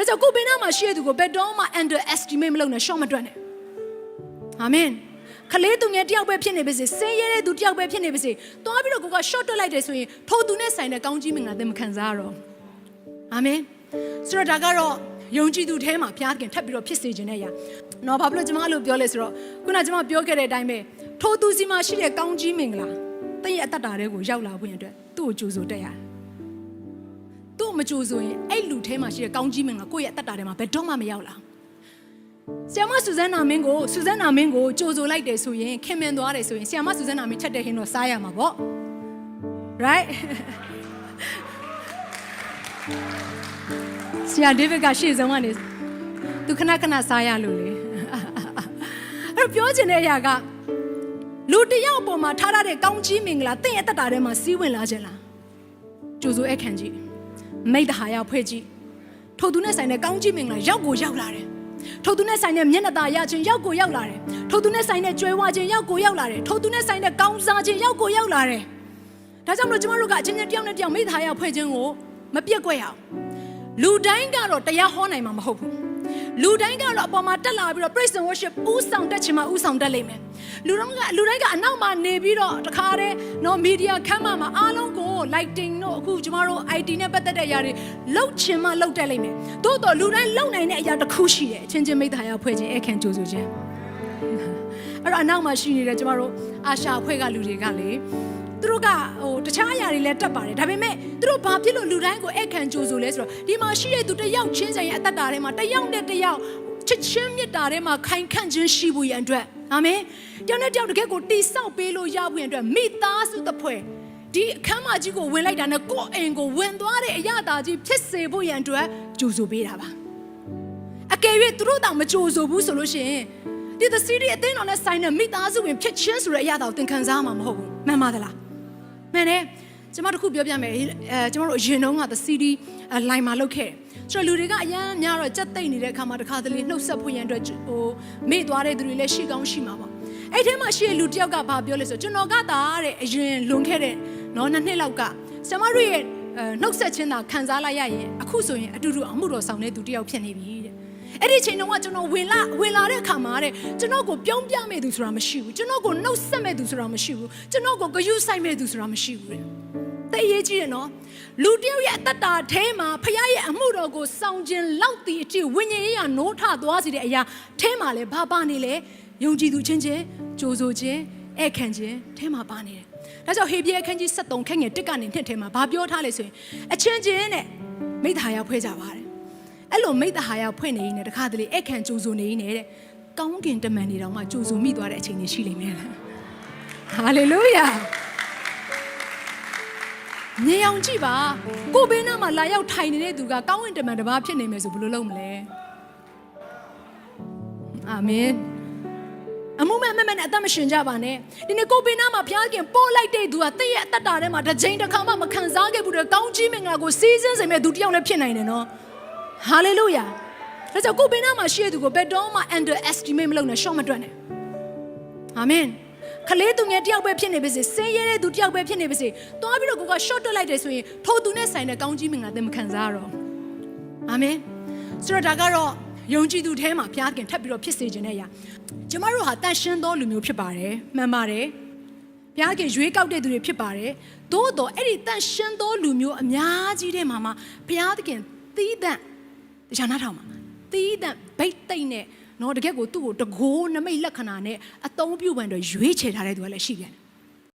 ဒါကြောင့်ကိုယ်ပင်နာမှာရှိတဲ့သူကိုဘယ်တော့မှ underestimate မလုပ်နဲ့ရှော့မတွက်နဲ့အာမင်ခလေးသူငယ်တယောက်ပဲဖြစ်နေပါစေဆင်းရဲတဲ့သူတယောက်ပဲဖြစ်နေပါစေသွားပြီးတော့ကိုက short တွက်လိုက်တယ်ဆိုရင်ထိုသူနဲ့ဆိုင်တဲ့ကောင်းကြီးမင်္ဂလာသင်မခံစားရတော့အာမင်ဆိုတော့ဒါကတော့ယုံကြည်သူထဲမှာဘုရားခင်ထပ်ပြီးတော့ဖြစ်စေခြင်းနဲ့ရနော်ဘာဖြစ်လို့ကျွန်မအဲ့လိုပြောလဲဆိုတော့ခုနကျွန်မပြောခဲ့တဲ့အတိုင်းပဲထိုသူစီမှာရှိတဲ့ကောင်းကြီးမင်္ဂလာတင့်ရဲ့အသက်တာတွေကိုရောက်လာဖို့ရတဲ့သူ့ကိုကြိုးဆိုတက်ရတယ်သူ့ မကြိုးဆိုရင်အဲ့လူထဲမှာရှိတဲ့ကောင်းကြီးမင်္ဂလာကိုယ့်ရဲ့အသက်တာထဲမှာဘယ်တော့မှမရောက်လာဆရာမဆူဇန်နာမင်းကိုဆူဇန်နာမင်းကိုကြိုးဆိုလိုက်တယ်ဆိုရင်ခင်မင်သွားတယ်ဆိုရင်ဆရာမဆူဇန်နာမင်းချက်တဲ့ဟင်းတော့စားရမှာပေါ့ right ဆရာဒေးဗစ်ကရှေ့ဆုံးကနေသူခဏခဏစားရလို့လေအဲ့တော့ပြောချင်တဲ့အရာကလူတစ်ယောက်အပေါ်မှာထားရတဲ့ကောင်းကြီးမင်္ဂလာတင့်ရဲ့တက်တာထဲမှာစီးဝင်လာခြင်းလားကြိုးစိုးအခန့်ကြီး မိတ္တဟာယဖွဲ့ကြီးထို့သူနဲ့ဆိုင်တဲ့ကောင်းကြီးမင်္ဂလာရောက်ကိုရောက်လာတယ်ထို့သူနဲ့ဆိုင်တဲ့မျက်နှာသာရခြင်းရောက်ကိုရောက်လာတယ်ထို့သူနဲ့ဆိုင်တဲ့ကြွယ်ဝခြင်းရောက်ကိုရောက်လာတယ်ထို့သူနဲ့ဆိုင်တဲ့ကောင်းစားခြင်းရောက်ကိုရောက်လာတယ်ဒါကြောင့်မလို့ကျမတို့ကအချင်းချင်းတယောက်နဲ့တယောက်မိတ္တဟာယဖွဲ့ခြင်းကိုမပြက်ကွက်ရအောင်လူတိုင်းကတော့တရားဟောနိုင်မှာမဟုတ်ဘူး လူတိုင်းကတော့အပေါ်မှာတက်လာပြီးတော့ praise and worship ဥဆောင်တက်ချင်မှဥဆောင်တက်လိမ့်မယ်လူတော့ကလူတိုင်းကအနောက်မှာနေပြီးတော့တခါတည်းနော် media ခမ်းမမှာအားလုံးကို lighting တို့အခုကျမတို့ IT နဲ့ပတ်သက်တဲ့အရာတွေလှုပ်ချင်မှလှုပ်တက်လိမ့်မယ်သို့တော့လူတိုင်းလှုပ်နိုင်တဲ့အရာတစ်ခုရှိတယ်အချင်းချင်းမိသားရဖွဲ့ခြင်းအခန့်ကြိုးဆိုခြင်းအဲ့တော့အနောက်မှာရှိနေတဲ့ကျမတို့အာရှာအဖွဲ့ကလူတွေကလေသူတို့ကဟိုတခြားအရာတွေလည်းတက်ပါတယ်ဒါပေမဲ့သူ တို့ဘာဖြစ်လို့လူတိုင်းကိုအခန့်ကြိုးဆိုလဲဆိုတော့ဒီမှာရှိတဲ့သူတစ်ယောက်ချင်းဆိုင်ရဲ့အသက်တာထဲမှာတစ်ယောက်နဲ့တစ်ယောက်ချစ်ချင်းမြတ်တာထဲမှာခိုင်ခန့်ခြင်းရှိဖို့ရန်အတွက်အာမင်တယောက်နဲ့တယောက်တကယ်ကိုတိဆောက်ပေးလို့ရဖို့ရန်အတွက်မိသားစုတစ်ဖွဲ့ဒီအခမ်းမကြီးကိုဝင်လိုက်တာနဲ့ကိုယ့်အိမ်ကိုဝင်သွားတဲ့အရာတာကြီးဖြစ်စေဖို့ရန်အတွက်ကြိုးဆိုပေးတာပါအကယ်၍သူတို့တောင်မကြိုးဆိုဘူးဆိုလို့ရှိရင်ဒီသစီရီအသိန်းတော်နဲ့ဆိုင်တဲ့မိသားစုဝင်ဖြစ်ချင်းဆိုတဲ့အရာတော်သင်ခံစားမှာမဟုတ်ဘူးမှန်ပါသလားမှန်တယ် ကျမတို့ခုပြောပြမယ်အဲကျမတို့အရင်တုန်းက the CD လိုင်းမှာလုပ်ခဲ့တယ်ဆိုတော့လူတွေကအရန်များတော့ကြက်သိမ့်နေတဲ့အခါမှာတခါတလေနှုတ်ဆက်ဖို့ရန်အတွက်ဟိုမေ့သွားတဲ့သူတွေလည်းရှိကောင်းရှိမှာပါအဲ့ထဲမှာရှိတဲ့လူတစ်ယောက်ကဘာပြောလဲဆိုတော့ကျွန်တော်ကသာတဲ့အရင်လွန်ခဲ့တဲ့နော်နှစ်နှစ်လောက်ကကျမတို့ရဲ့နှုတ်ဆက်ခြင်းသာခံစားလိုက်ရရင်အခုဆိုရင်အတူတူအမှုတော်ဆောင်တဲ့သူတစ်ယောက်ဖြစ်နေပြီတဲ့ အဲ့ဒီချိန်တုန်းကကျွန်တော်ဝင်လာဝင်လာတဲ့အခါမှာတဲ့ကျွန်တော်ကိုပြောင်းပြမဲ့သူဆိုတာမရှိဘူးကျွန်တော်ကိုနှုတ်ဆက်မဲ့သူဆိုတာမရှိဘူးကျွန်တော်ကိုဂယုဆိုင်မဲ့သူဆိုတာမရှိဘူးတဲ့တဲ့ရေးကြည့်ရနော်လူတယောက်ရဲ့အတ္တတာထဲမှာဖခင်ရဲ့အမှုတော်ကိုစောင့်ခြင်းလောက်တည်အထိဝိညာဉ်ရေးရနိုးထသွားစေတဲ့အရာထဲမှာလဲဘာပါနေလဲယုံကြည်သူချင်းချင်းကြိုးဆိုခြင်းဧည့်ခံခြင်းထဲမှာပါနေတယ်ဒါကြောင့်ဟေဘရဲအခန်းကြီး73ခန်းငယ်1ကနေ2ထဲမှာဘာပြောထားလဲဆိုရင်အချင်းချင်းနဲ့မိသားရဖွဲ့ကြပါတယ် အဲ့လိုမိတ္တဟာယဖွင့်နေနေတခါတလေအခန့်ကြိုးစုံနေနေတဲ့ကောင်းကင်တမန်နေတော်မှကြိုးစုံမိသွားတဲ့အချိန်တွေရှိလိမ့်မယ်ဟာလေလုယာမြေအောင်ကြည့်ပါကိုဘေးနားမှာလာရောက်ထိုင်နေတဲ့သူကကောင်းကင်တမန်တစ်ပါးဖြစ်နေမယ်ဆိုဘယ်လိုလုပ်မလဲအာမင်အမှုမဲ့မဲ့မဲ့နဲ့အသက်မရှင်ကြပါနဲ့ဒီနေ့ကိုဘေးနားမှာဘုရားခင်ပို့လိုက်တဲ့သူကတည့်ရဲ့အသက်တာထဲမှာတစ်ချိန်တစ်ခါမှမခံစားခဲ့ဘူးတဲ့ကောင်းကြီးမင်္ဂလာကိုစီးစင်းစေမဲ့သူတစ်ယောက်လည်းဖြစ်နိုင်တယ်နော် ဟာလေလုယာဒါကြောင့်ကိုယ်ပင်နာမှာရှိတဲ့သူကိုဘယ်တော့မှ underestimate မလုပ်နဲ့ရှော့မတွက်နဲ့အာမင်ခလေးသူငယ်တယောက်ပဲဖြစ်နေပါစေဆင်းရဲတဲ့သူတယောက်ပဲဖြစ်နေပါစေသွားပြီးတော့ကိုက short တွက်လိုက်တယ်ဆိုရင်ထိုသူနဲ့ဆိုင်တဲ့ကောင်းကြီးမင်္ဂလာသင်မခံစားရတော့အာမင်ဆိုတော့ဒါကတော့ယုံကြည်သူထဲမှာဘုရားခင်ထပ်ပြီးတော့ဖြစ်စေခြင်းနဲ့ရာကျမတို့ဟာတန်ရှင်းသောလူမျိုးဖြစ်ပါတယ်မှန်ပါတယ်ဘုရားခင်ရွေးကောက်တဲ့သူတွေဖြစ်ပါတယ်သို့တော့အဲ့ဒီတန်ရှင်းသောလူမျိုးအများကြီးထဲမှာမှာဘုရားသခင်သီးသန့် တရားနာထောင်မှာတီးတန့်ဘိတ်သိမ့်နဲ့နော်တကယ့်ကိုသူ့ကိုတကိုးနမိတ်လက္ခဏာနဲ့အသုံးပြုပန်တော့ရွေးချယ်ထားတဲ့သူကလည်းရှိပြန်တယ်